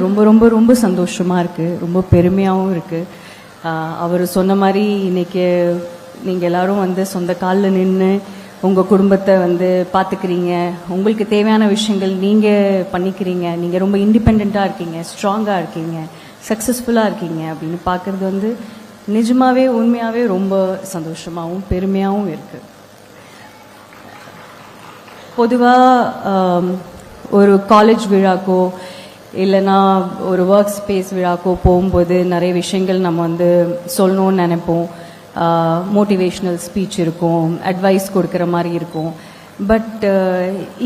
ரொம்ப ரொம்ப ரொம்ப சந்தோஷமாக இருக்குது ரொம்ப பெருமையாகவும் இருக்குது அவர் சொன்ன மாதிரி இன்னைக்கு நீங்கள் எல்லாரும் வந்து சொந்த காலில் நின்று உங்கள் குடும்பத்தை வந்து பார்த்துக்கிறீங்க உங்களுக்கு தேவையான விஷயங்கள் நீங்கள் பண்ணிக்கிறீங்க. நீங்கள் ரொம்ப இண்டிபெண்ட்டாக இருக்கீங்க ஸ்ட்ராங்காக இருக்கீங்க சக்ஸஸ்ஃபுல்லாக இருக்கீங்க அப்படின்னு பார்க்குறது வந்து நிஜமாவே உண்மையாகவே ரொம்ப சந்தோஷமாகவும் பெருமையாகவும் இருக்குது பொதுவாக ஒரு காலேஜ் விழாக்கோ இல்லைன்னா ஒரு ஒர்க் ஸ்பேஸ் விழாக்கோ போகும்போது நிறைய விஷயங்கள் நம்ம வந்து சொல்லணும்னு நினைப்போம். மோட்டிவேஷ்னல் ஸ்பீச் இருக்கும் அட்வைஸ் கொடுக்குற மாதிரி இருக்கும். பட்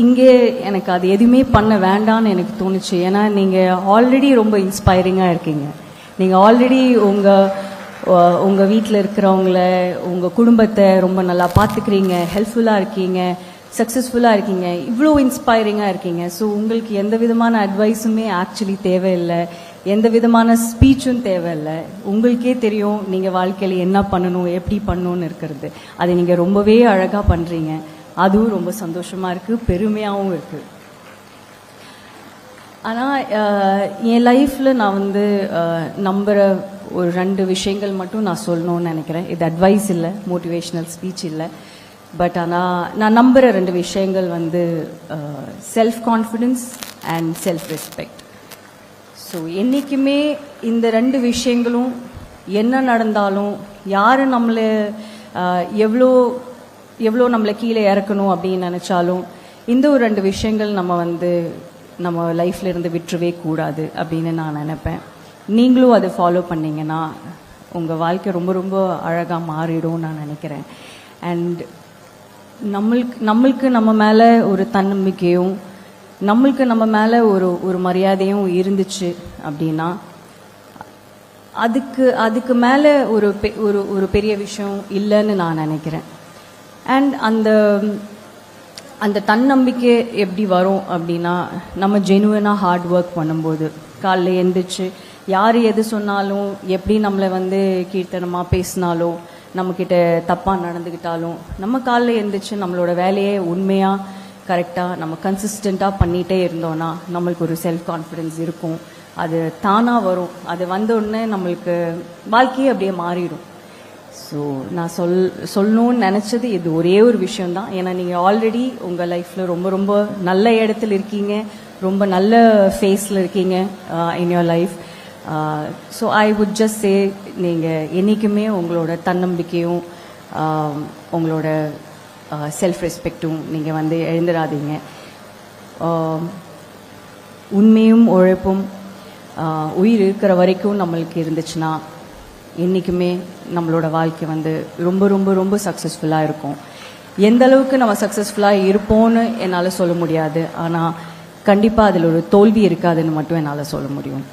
இங்கே எனக்கு அது எதுவுமே பண்ண வேண்டாம்னு எனக்கு தோணுச்சு. ஏன்னா நீங்கள் ஆல்ரெடி ரொம்ப இன்ஸ்பைரிங்காக இருக்கீங்க. நீங்கள் ஆல்ரெடி உங்கள் உங்கள் வீட்டில் இருக்கிறவங்கள உங்கள் குடும்பத்தை ரொம்ப நல்லா பார்த்துக்கிறீங்க ஹெல்ப்ஃபுல்லாக இருக்கீங்க. சக்ஸஸ்ஃபுல்லாக இருக்கீங்க. இவ்வளோ இன்ஸ்பைரிங்காக இருக்கீங்க. ஸோ உங்களுக்கு எந்த விதமான அட்வைஸுமே ஆக்சுவலி தேவையில்லை. எந்த விதமான ஸ்பீச்சும் தேவையில்லை. உங்களுக்கே தெரியும் நீங்கள் வாழ்க்கையில் என்ன பண்ணணும் எப்படி பண்ணணும்னு இருக்கிறது. அதை நீங்கள் ரொம்பவே அழகாக பண்ணுறீங்க அதுவும் ரொம்ப சந்தோஷமாக இருக்குது பெருமையாகவும் இருக்குது ஆனால் என் லைஃப்பில் நான் வந்து நம்புகிற ஒரு ரெண்டு விஷயங்கள் மட்டும் நான் சொல்லணும்னு நினைக்கிறேன். இது அட்வைஸ் இல்லை மோட்டிவேஷ்னல் ஸ்பீச் இல்லை. பட் ஆனால் நான் நம்புகிற ரெண்டு விஷயங்கள் வந்து self confidence and self respect so என்றைக்குமே இந்த ரெண்டு விஷயங்களும் என்ன நடந்தாலும் யார் நம்மளை எவ்வளோ எவ்வளோ நம்மளை கீழே இறக்கணும் அப்படின்னு நினச்சாலும் இந்த ஒரு ரெண்டு விஷயங்கள் நம்ம வந்து நம்ம லைஃப்ல இருந்து விட்டுறவே கூடாது அப்படின்னு நான் நினைப்பேன். நீங்களும் அதை ஃபாலோ பண்ணீங்கன்னா உங்கள் வாழ்க்கை ரொம்ப ரொம்ப அழகாக மாறிடும் நான் நினைக்கிறேன். அண்ட் நம்மளுக்கு நம்மளுக்கு நம்ம மேலே ஒரு தன்னம்பிக்கையும் நம்மளுக்கு நம்ம மேலே ஒரு ஒரு மரியாதையும் இருந்துச்சு அப்படின்னா அதுக்கு அதுக்கு மேலே ஒரு பெ- ஒரு ஒரு பெரிய விஷயம் இல்லைன்னு நான் நினைக்கிறேன். அண்ட் அந்த அந்த தன்னம்பிக்கை எப்படி வரும் அப்படின்னா நம்ம ஜெனுவனாக ஹார்ட் ஒர்க் பண்ணும்போது காலைல எழுந்திரிச்சு யார் எது சொன்னாலும் எப்படி நம்மளை வந்து கீர்த்தனமாக பேசினாலும் நம்மக்கிட்ட தப்பாக நடந்துக்கிட்டாலும் நம்ம காலைல எழுந்திரிச்சு நம்மளோட வேலையை உண்மையாக கரெக்டாக நம்ம கன்சிஸ்டண்ட்டாக பண்ணிகிட்டே இருந்தோன்னா நம்மளுக்கு ஒரு செல்ஃப் கான்ஃபிடென்ஸ் இருக்கும். அது தானாக வரும். அது வந்தோடனே நம்மளுக்கு வாழ்க்கையே அப்படியே மாறிடும். ஸோ நான் சொல் சொல்லணும்னு நினச்சது இது ஒரே ஒரு விஷயம்தான். ஏன்னா நீங்கள் ஆல்ரெடி உங்கள் லைஃப்பில் ரொம்ப ரொம்ப நல்ல இடத்துல இருக்கீங்க. ரொம்ப நல்ல ஃபேஸில் இருக்கீங்க in your life Uh, so I would just say நீங்கள் என்றைக்குமே உங்களோட தன்னம்பிக்கையும் um, உங்களோட செல்ஃப் ரெஸ்பெக்டும் நீங்கள் வந்து எழுந்துடாதீங்க um, உண்மையும் உழைப்பும் uh, உயிர் இருக்கிற வரைக்கும் நம்மளுக்கு இருந்துச்சுன்னா என்றைக்குமே நம்மளோட வாழ்க்கை வந்து ரொம்ப ரொம்ப ரொம்ப சக்ஸஸ்ஃபுல்லாக இருக்கும். எந்த அளவுக்கு நம்ம சக்ஸஸ்ஃபுல்லாக இருப்போம்னு என்னால் சொல்ல முடியாது. ஆனால் கண்டிப்பாக அதில் ஒரு தோல்வி இருக்காதுன்னு மட்டும் என்னால் சொல்ல முடியும்.